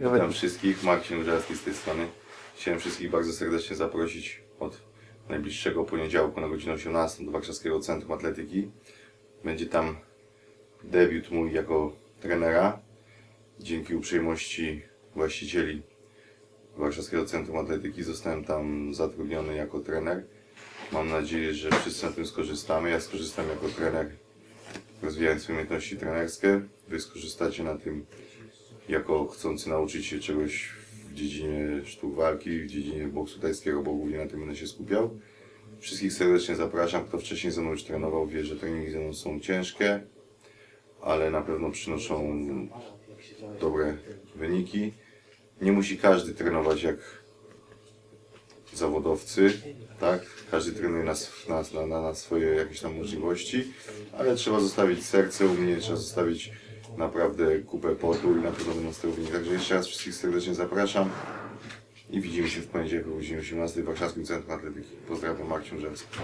Witam wszystkich, Marcin Różalski z tej strony. Chciałem wszystkich bardzo serdecznie zaprosić od najbliższego poniedziałku na godzinę 18 do Warszawskiego Centrum Atletyki. Będzie tam debiut mój jako trenera. Dzięki uprzejmości właścicieli Warszawskiego Centrum Atletyki zostałem tam zatrudniony jako trener. Mam nadzieję, że wszyscy na tym skorzystamy. Ja skorzystam jako trener, rozwijając umiejętności trenerskie. Wy skorzystacie na tym jako chcący nauczyć się czegoś w dziedzinie sztuk walki, w dziedzinie boksu tajskiego, bo głównie na tym będę się skupiał. Wszystkich serdecznie zapraszam. Kto wcześniej ze mną już trenował, wie, że treningi ze mną są ciężkie, ale na pewno przynoszą dobre wyniki. Nie musi każdy trenować jak zawodowcy, tak? Każdy trenuje na, na, na, na swoje jakieś tam możliwości, ale trzeba zostawić serce u mnie, trzeba zostawić naprawdę kupę potu i na pewno będą z tego. Także jeszcze raz wszystkich serdecznie zapraszam i widzimy się w poniedziałek o godzinie 18 w Warszawskim Centrum Atletyki. Pozdrawiam, Marcin Żelski.